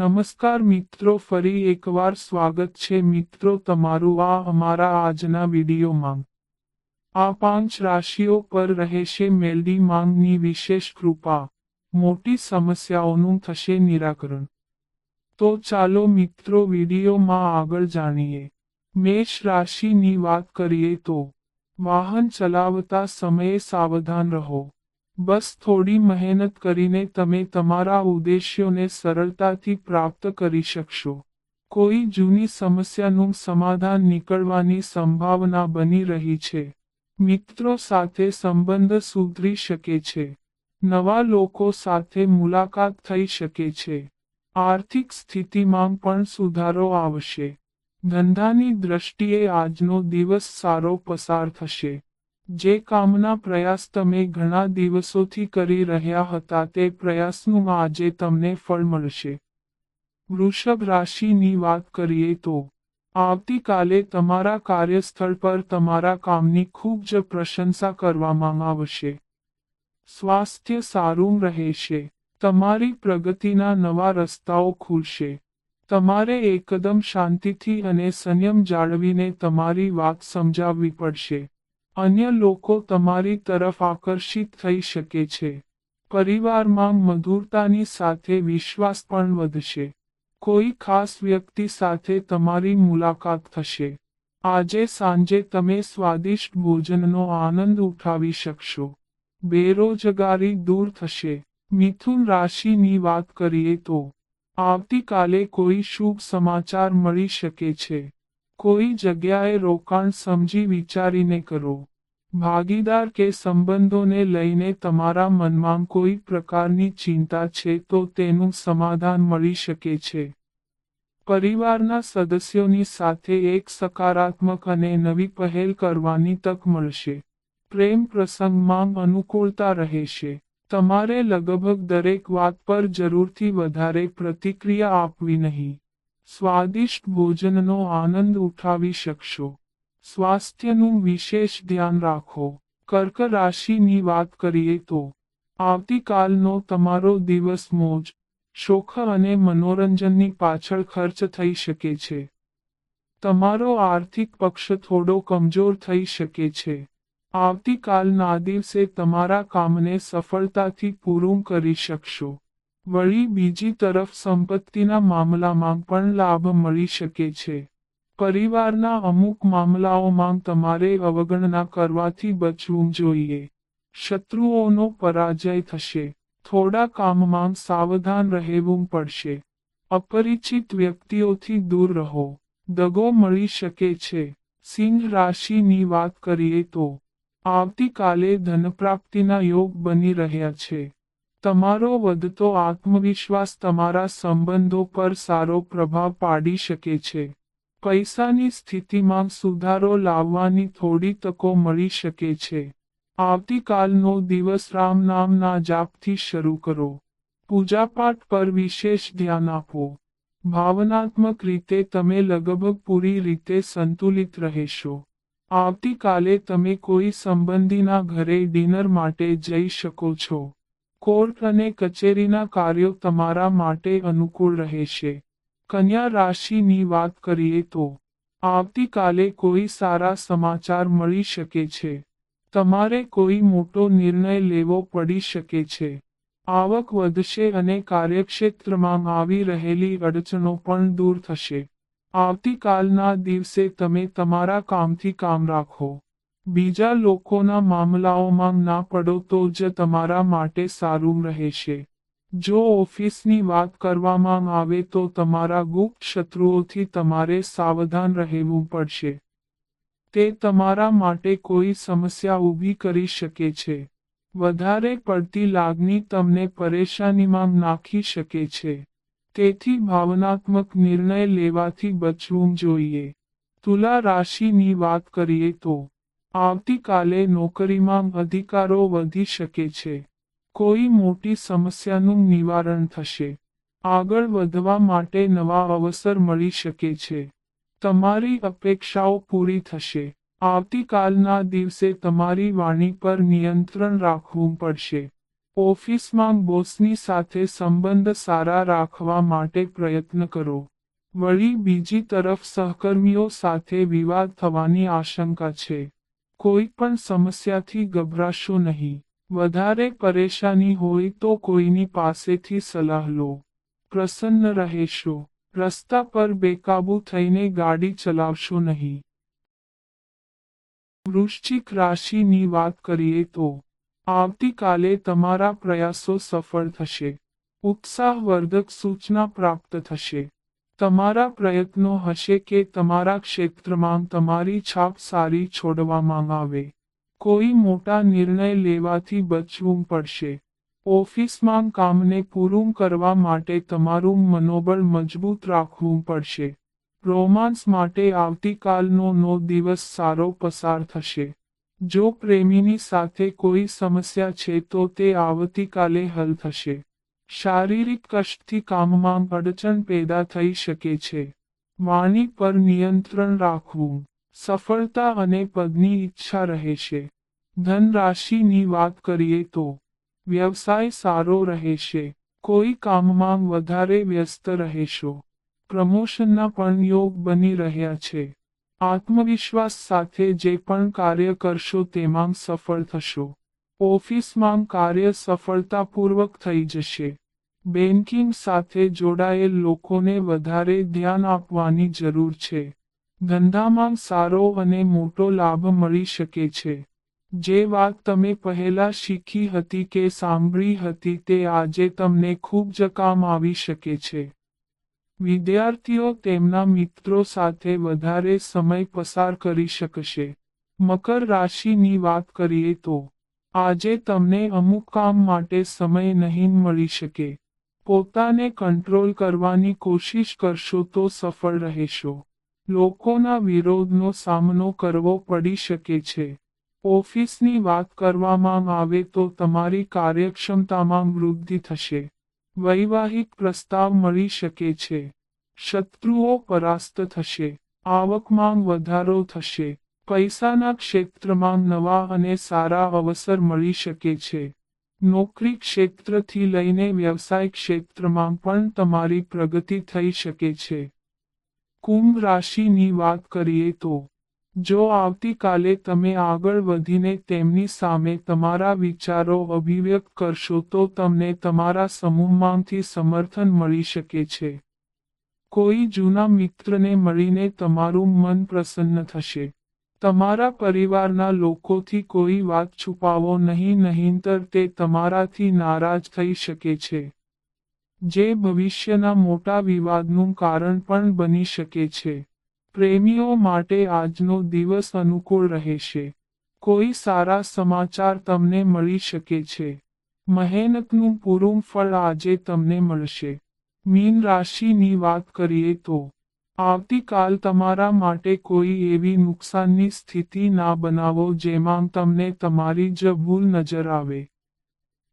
નમસ્કાર મિત્રો, ફરી એકવાર સ્વાગત છે મિત્રો તમારું આ અમારા આજના વિડીયોમાં. આ પાંચ રાશિઓ પર રહેશે મેલડી માંગની વિશેષ કૃપા. મોટી સમસ્યાઓનું થશે નિરાકરણ. તો ચાલો મિત્રો વિડીયોમાં આગળ જાણીએ. મેષ રાશિની વાત કરીએ તો, વાહન ચલાવતા સમયે સાવધાન રહો. બસ થોડી મહેનત કરીને તમે તમારા ઉદ્દેશ્યોને સરળતાથી પ્રાપ્ત કરી શકશો. કોઈ જૂની સમસ્યાનું સમાધાન નીકળવાની સંભાવના બની રહી છે. મિત્રો સાથે સંબંધ સુધરી શકે છે. નવા લોકો સાથે મુલાકાત થઈ શકે છે. આર્થિક સ્થિતિમાં પણ સુધારો આવશે. ધંધાની દ્રષ્ટિએ આજનો દિવસ સારો પસાર થશે. જે કામના પ્રયાસ તમે ઘણા દિવસોથી કરી રહ્યા હતા તે પ્રયાસનું આજે તમને ફળ મળશે. વૃષભ રાશિની વાત કરીએ તો, આવતીકાલે તમારા કાર્યસ્થળ પર તમારા કામની ખૂબ જ પ્રશંસા કરવામાં આવશે. સ્વાસ્થ્ય સારું રહેશે, તમારી પ્રગતિના નવા રસ્તાઓ ખુલશે, તમારે એકદમ શાંતિથી અને સંયમ જાળવીને તમારી વાત સમજાવવી પડશે. અન્ય લોકો તમારી તરફ આકર્ષિત થઈ શકે છે. પરિવારમાં મધુરતાની સાથે વિશ્વાસ પણ વધશે. કોઈ ખાસ વ્યક્તિ સાથે તમારી મુલાકાત થશે. આજે સાંજે તમે સ્વાદિષ્ટ ભોજનનો આનંદ ઉઠાવી શકશો. બેરોજગારી દૂર થશે. મિથુન રાશિની વાત કરીએ તો, આવતીકાલે કોઈ શુભ સમાચાર મળી શકે છે. કોઈ જગ્યાએ રોકાણ સમજી વિચારીને કરો. ભાગીદાર કે સંબંધોને લઈને તમારા મનમાં કોઈ પ્રકારની ચિંતા છે તો તેનું સમાધાન મળી શકે છે. પરિવારના સદસ્યોની સાથે એક સકારાત્મક અને નવી પહેલ કરવાની તક મળશે. પ્રેમ પ્રસંગમાં અનુકૂળતા રહેશે. તમારે લગભગ દરેક વાત પર જરૂરથી વધારે પ્રતિક્રિયા આપવી નહીં. સ્વાદિષ્ટ ભોજનનો આનંદ ઉઠાવી શકશો. સ્વાસ્થ્યનું વિશેષ ધ્યાન રાખો. કર્ક રાશિની વાત કરીએ તો, આવતીકાલનો તમારો દિવસ મોજ શોખ અને મનોરંજનની પાછળ ખર્ચ થઈ શકે છે. તમારો આર્થિક પક્ષ થોડો કમજોર થઈ શકે છે. આવતીકાલના દિવસે તમારા કામને સફળતાથી પૂરું કરી શકશો. વળી બીજી તરફ સંપત્તિના મામલામાં પણ લાભ મળી શકે છે. પરિવારના અમુક મામલાઓમાં તમારે અવગણના કરવાથી બચવું જોઈએ. શત્રુઓનો પરાજય થશે. થોડા કામમાં સાવધાન રહેવું પડશે. અપરિચિત વ્યક્તિઓથી દૂર રહો. દગો મળી શકે છે. સિંહ રાશિની વાત કરીએ તો, આવતીકાલે ધનપ્રાપ્તિના યોગ બની રહ્યા છે. તમારો વધતો આત્મવિશ્વાસ તમારા સંબંધો પર સારો પ્રભાવ પાડી શકે છે. પૈસાની સ્થિતિમાં સુધારો લાવવાની થોડી તકો મળી શકે છે. આવતીકાલનો દિવસ રામ નામના જાપથી શરૂ કરો. પૂજાપાઠ પર વિશેષ ધ્યાન આપો. ભાવનાત્મક રીતે તમે લગભગ પૂરી રીતે સંતુલિત રહેશો. આવતીકાલે તમે કોઈ સંબંધીના ઘરે ડિનર માટે જઈ શકો છો. કોર્ટ અને કચેરીના કાર્યો તમારા માટે અનુકૂળ રહેશે. કન્યા રાશિની વાત કરીએ તો, આવતીકાલે કોઈ સારા સમાચાર મળી શકે છે. તમારે કોઈ મોટો નિર્ણય લેવો પડી શકે છે. આવક વધશે અને કાર્યક્ષેત્રમાં આવી રહેલી અડચણો પણ દૂર થશે. આવતીકાલના દિવસે તમે તમારા કામથી કામ રાખો. બીજા લોકોના મામલાઓમાં ના પડો તો જ તમારા માટે સારું રહેશે. જો ઓફિસની વાત કરવામાં આવે તો તમારા ગુપ્ત શત્રુઓથી તમારે સાવધાન રહેવું પડશે. તે તમારા માટે કોઈ સમસ્યા ઊભી કરી શકે છે. વધારે પડતી લાગણી તમને પરેશાનીમાં નાખી શકે છે. તેથી ભાવનાત્મક નિર્ણય લેવાથી બચવું જોઈએ. તુલા રાશિની વાત કરીએ તો આવતીકાલે નોકરીમાં અધિકારો વધી શકે છે. કોઈ મોટી સમસ્યાનું નિવારણ થશે. આગળ વધવા માટે નવા અવસર મળી શકે છે. તમારી અપેક્ષાઓ પૂરી થશે. આવતીકાલના દિવસે તમારી વાણી પર નિયંત્રણ રાખવું પડશે. ઓફિસમાં બોસની સાથે સંબંધ સારા રાખવા માટે પ્રયત્ન કરો. વળી બીજી તરફ સહકર્મીઓ સાથે વિવાદ થવાની આશંકા છે. કોઈ પણ સમસ્યાથી ગભરાશો નહીં. વધારે પરેશાની હોય તો કોઈની પાસેથી સલાહ લો. પ્રસન્ન રહેશો. રસ્તા પર બેકાબૂ થઈને ગાડી ચલાવશો નહીં. વૃશ્ચિક રાશિની વાત કરીએ તો, આવતીકાલે તમારા પ્રયાસો સફળ થશે. ઉત્સાહવર્ધક સૂચના પ્રાપ્ત થશે. તમારા પ્રયત્નો હશે કે તમારા ક્ષેત્રમાં તમારી છાપ સારી છોડવામાં આવે કોઈ મોટા નિર્ણય લેવાથી બચવું પડશે. ઓફિસમાં કામને પૂરું કરવા માટે તમારું મનોબળ મજબૂત રાખવું પડશે. રોમાન્સ માટે આવતીકાલનો નો દિવસ સારો પસાર થશે. જો પ્રેમીની સાથે કોઈ સમસ્યા છે તો તે આવતીકાલે હલ થશે. શારીરિક કષ્ટથી કામમાં અડચણ પેદા થઈ શકે છે. વાણી પર નિયંત્રણ રાખવું. સફળતા અને પદની ઈચ્છા રહેશે. ધન રાશિની વાત કરીએ તો, વ્યવસાય સારો રહેશે. કોઈ કામમાં વધારે વ્યસ્ત રહેશો. પ્રમોશનના પણ યોગ બની રહ્યા છે. આત્મવિશ્વાસ સાથે જે પણ કાર્ય કરશો તેમાં સફળ થશો. ઓફિસમાં કાર્ય સફળતાપૂર્વક થઈ જશે. બેન્કિંગ સાથે જોડાયેલ લોકોને વધારે ધ્યાન આપવાની જરૂર છે. ધંધામાં સારો અને મોટો લાભ મળી શકે છે. જે વાત તમે પહેલા શીખી હતી કે સાંભળી હતી તે આજે તમને ખૂબ જ કામ આવી શકે છે. વિદ્યાર્થીઓ તેમના મિત્રો સાથે વધારે સમય પસાર કરી શકશે. મકર રાશિની વાત કરીએ તો આજે તમને અમુક કામ માટે સમય નહીં મળી શકે. પોતાને કંટ્રોલ કરવાની કોશિશ કરશો તો સફળ રહેશો. લોકોના વિરોધનો સામનો કરવો પડી શકે છે. ઓફિસની વાત કરવામાં આવે તો તમારી કાર્યક્ષમતામાં વૃદ્ધિ થશે. વૈવાહિક પ્રસ્તાવ મળી શકે છે. શત્રુઓ પરાસ્ત થશે. આવકમાં વધારો થશે. પૈસાના ક્ષેત્રમાં નવા અને સારા અવસર મળી શકે છે. નોકરી ક્ષેત્રથી લઈને વ્યવસાય ક્ષેત્રમાં પણ તમારી પ્રગતિ થઈ શકે છે. કુંભ રાશિની વાત કરીએ તો, જો આવતીકાલે તમે આગળ વધીને તેમની સામે તમારા વિચારો અભિવ્યક્ત કરશો તો તમને તમારા સમૂહમાંથી સમર્થન મળી શકે છે. કોઈ જૂના મિત્રને મળીને તમારું મન પ્રસન્ન થશે. તમારા પરિવારના લોકોથી કોઈ વાત છુપાવો નહીં, નહીંતર તે તમારાથી નારાજ થઈ શકે છે. જે ભવિષ્યના મોટા વિવાદનું કારણ પણ બની શકે છે. પ્રેમીઓ માટે આજનો દિવસ અનુકૂળ રહેશે. કોઈ સારા સમાચાર તમને મળી શકે છે. મહેનતનું પૂરું ફળ આજે તમને મળશે. મીન રાશિની વાત કરીએ તો આવતીકાલ તમારા માટે કોઈ એવી નુકસાનની સ્થિતિ ના બનાવો જેમાં તમને તમારી જ ભૂલ નજર આવે.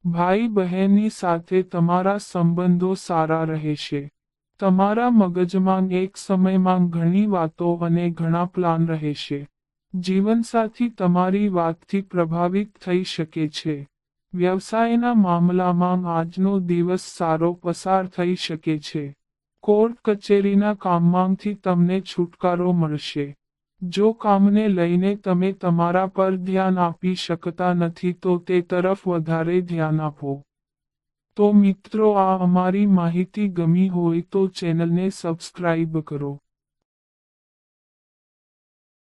ભાઈ બહેનની સાથે તમારા સંબંધો સારા રહેશે. તમારા મગજમાં એક સમયમાં ઘણી વાતો અને ઘણા પ્લાન રહેશે. જીવનસાથી તમારી વાતથી પ્રભાવિત થઈ શકે છે. વ્યવસાયના મામલામાં આજનો દિવસ સારો પસાર થઈ શકે છે. કોર્ટ કચેરીના કામમાંથી તમને છુટકારો મળશે. જો કામને લઈને તમે તમારા પર ધ્યાન આપી શકતા નથી તો તે તરફ વધારે ધ્યાન આપો. તો મિત્રો આ અમારી માહિતી ગમી હોય તો ચેનલને સબસ્ક્રાઇબ કરો.